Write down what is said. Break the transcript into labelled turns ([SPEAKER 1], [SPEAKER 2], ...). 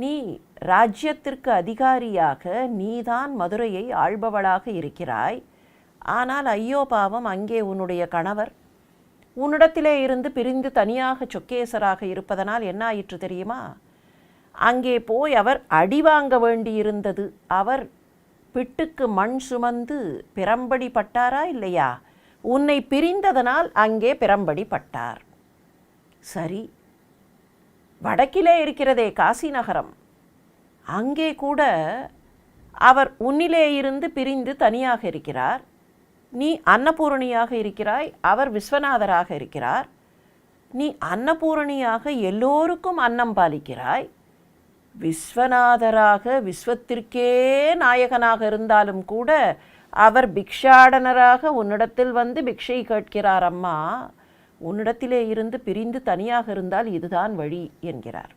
[SPEAKER 1] நீ ராஜ்யத்திற்கு அதிகாரியாக நீதான் மதுரையை ஆள்பவளாக இருக்கிறாய். ஆனால் ஐயோ பாவம் அங்கே உன்னுடைய கணவர். உன்னிடத்திலே இருந்து பிரிந்து தனியாக சொக்கேசராக இருப்பதனால் என்ன ஆயிற்று தெரியுமா? அங்கே போய் அவர் அடி வாங்க வேண்டியிருந்தது. அவர் பிட்டுக்கு மண் சுமந்து பிரம்படி பட்டாரா இல்லையா? உன்னை பிரிந்ததனால் அங்கே பிறம்படி பட்டார். சரி வடக்கிலே இருக்கிறதே காசி நகரம். அங்கே கூட அவர் உன்னிலே இருந்து பிரிந்து தனியாக இருக்கிறார். நீ அன்னபூரணியாக இருக்கிறாய் அவர் விஸ்வநாதராக இருக்கிறார். நீ அன்னபூரணியாக எல்லோருக்கும் அன்னம் பாலிக்கிறாய். விஸ்வநாதராக விஸ்வத்திற்கே நாயகனாக இருந்தாலும் கூட அவர் பிக்ஷாடனராக உன்னிடத்தில் வந்து பிக்ஷை கேட்கிறார் அம்மா. உன்னிடத்திலே இருந்து பிரிந்து தனியாக இருந்தால் இதுதான் வழி என்கிறார்.